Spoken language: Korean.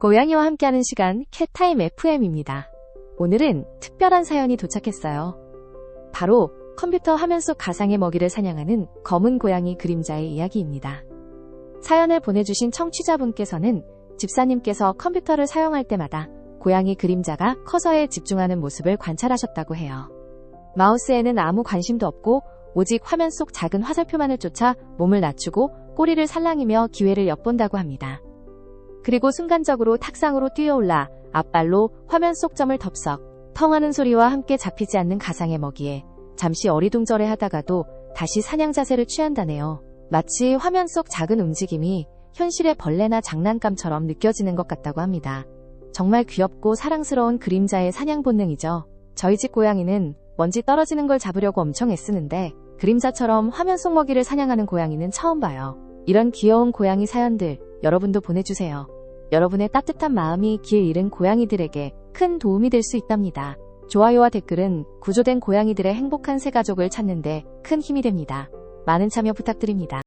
고양이와 함께하는 시간 캣타임 FM입니다. 오늘은 특별한 사연이 도착했어요. 바로 컴퓨터 화면 속 가상의 먹이를 사냥하는 검은 고양이 그림자의 이야기입니다. 사연을 보내주신 청취자분께서는 집사님께서 컴퓨터를 사용할 때마다 고양이 그림자가 커서에 집중하는 모습을 관찰하셨다고 해요. 마우스에는 아무 관심도 없고 오직 화면 속 작은 화살표만을 쫓아 몸을 낮추고 꼬리를 살랑이며 기회를 엿본다고 합니다. 그리고 순간적으로 탁상으로 뛰어올라 앞발로 화면 속 점을 덥석 텅하는 소리와 함께 잡히지 않는 가상의 먹이에 잠시 어리둥절해 하다가도 다시 사냥 자세를 취한다네요. 마치 화면 속 작은 움직임이 현실의 벌레나 장난감처럼 느껴지는 것 같다고 합니다. 정말 귀엽고 사랑스러운 그림자의 사냥 본능이죠. 저희 집 고양이는 먼지 떨어지는 걸 잡으려고 엄청 애쓰는데 그림자처럼 화면 속 먹이를 사냥하는 고양이는 처음 봐요. 이런 귀여운 고양이 사연들 여러분도 보내주세요. 여러분의 따뜻한 마음이 길 잃은 고양이들에게 큰 도움이 될 수 있답니다. 좋아요와 댓글은 구조된 고양이들의 행복한 새 가족을 찾는데 큰 힘이 됩니다. 많은 참여 부탁드립니다.